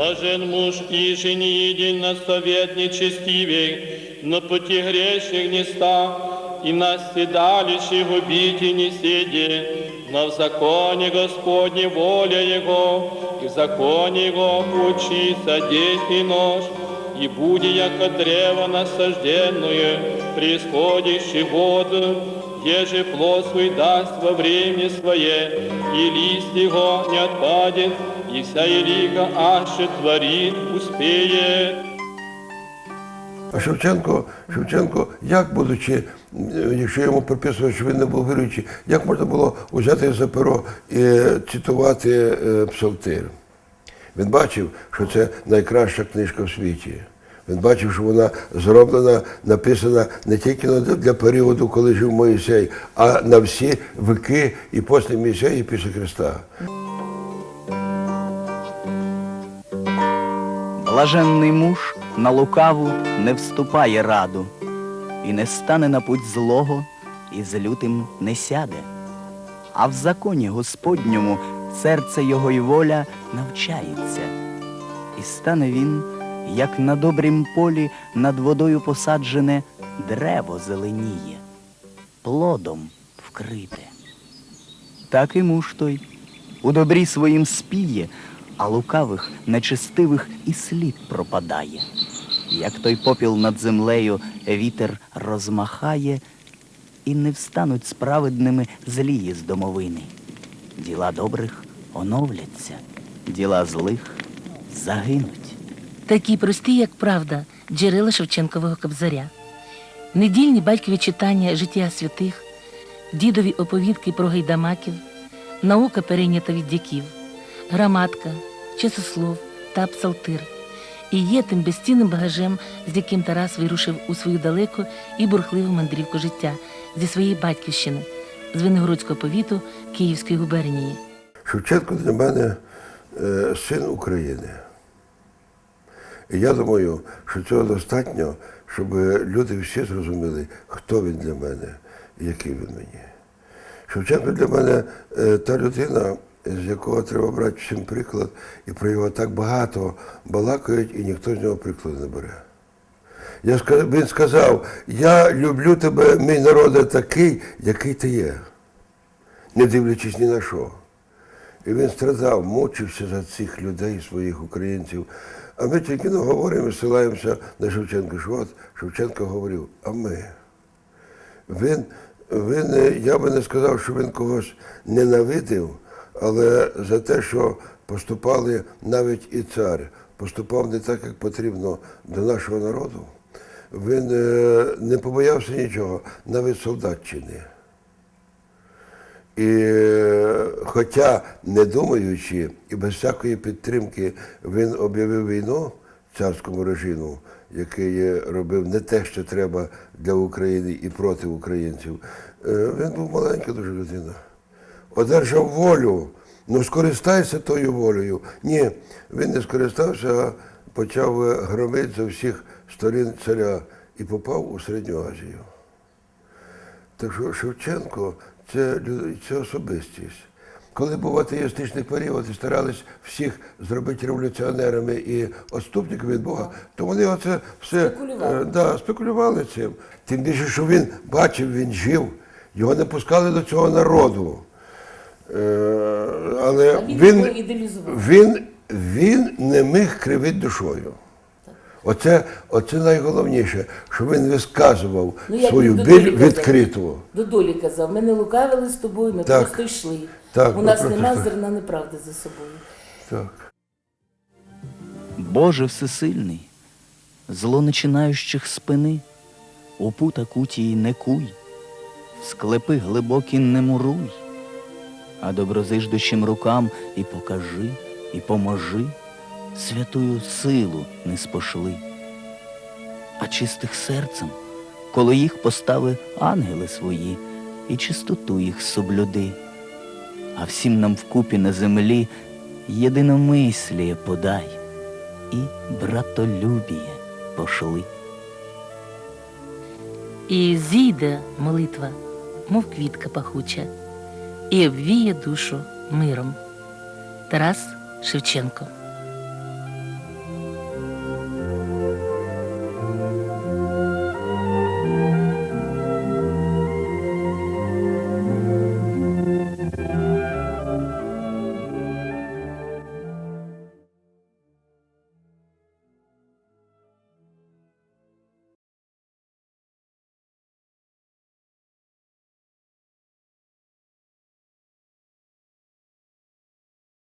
Блажен муж и жени един на совет нечестивей, на пути грешных не ста, и на седалище губите не седи, но в законе Господне воля Его, и в законе Его день и ночь, и буде яко древо насажденное, преисходящее воду, еже плод свой даст во время свое, и лист его не отпадет, и вся елика аще творит успеет. А Шевченко, Шевченко, як будучи, якщо йому приписують, що він не був віруючий, як можна було взяти за перо і цитувати е, псалтир? Він бачив, що це найкраща книжка в світі. Він бачив, що вона зроблена, написана не тільки для періоду, коли жив Моїсей, а на всі вики і після Моїсея, і після Христа. Блаженний муж на лукаву не вступає раду, і не стане на путь злого, і з лютим не сяде. А в законі Господньому серце його й воля навчається, і стане він, як на добрім полі над водою посаджене древо зеленіє, плодом вкрите. Так і муж той у добрі своїм спіє, а лукавих, нечестивих і слід пропадає. Як той попіл над землею вітер розмахає, і не встануть справедними злії з домовини. Діла добрих оновляться, діла злих загинуть. Такі прості, як правда, джерела Шевченкового кобзаря. Недільні батькові читання життя святих, дідові оповідки про гайдамаків, наука перейнята від дяків, граматка, часослов та псалтир. І є тим безцінним багажем, з яким Тарас вирушив у свою далеку і бурхливу мандрівку життя зі своєї батьківщини, з Виногородського повіту Київської губернії. Шевченко для мене е, син України. І я думаю, що цього достатньо, щоб люди всі зрозуміли, хто він для мене і який він мені. Шевченко для мене е, та людина, з якого треба брати всім приклад, і про його так багато балакають, і ніхто з нього прикладу не бере. Я, ска- він сказав, я люблю тебе, мій народе, такий, який ти є, не дивлячись ні на що. І він страдав, мучився за цих людей, своїх українців. А ми тільки ну, говоримо і силаємося на Шевченка. Що от Шевченко говорив, а ми. Він, він, е, я би не сказав, що він когось ненавидив, але за те, що поступали навіть і цар, поступав не так, як потрібно до нашого народу. Він е, не побоявся нічого, навіть солдатчини. І е, хоча, не думаючи і без всякої підтримки, він об'явив війну царському режиму, який е, робив не те, що треба для України і проти українців, він був маленька дуже людина. Одержав волю, ну скористайся тою волею. Ні, він не скористався, а почав е, громити за всіх сторін царя і попав у Середню Азію. Так що Шевченко це, це особистість. Коли був атеїстичний період і старались всіх зробити революціонерами і отступниками від Бога, то вони оце все Спекулювали. е, да, спекулювали цим. Тим більше, що він бачив, він жив, його не пускали до цього народу. Е, але він він, він, не міг кривити душою. Оце, оце найголовніше, що він висказував Ну, свою біль відкрито. До долі казав, ми не лукавили з тобою, ми Так. просто йшли. Так, У нас нема йшли. зерна неправди за собою. Так. Боже всесильний, зло начинаючих спини, у пута кутії не куй, в склепи глибокі не муруй, а доброзиждущим рукам і покажи, і поможи, святую силу не спошли. А чистих серцем, коли їх постави ангели свої, і чистоту їх соблюди, а всім нам вкупі на землі єдиномисліє подай і братолюбіє пошли. І зійде молитва, мов квітка пахуча, і обвіє душу миром. Тарас Шевченко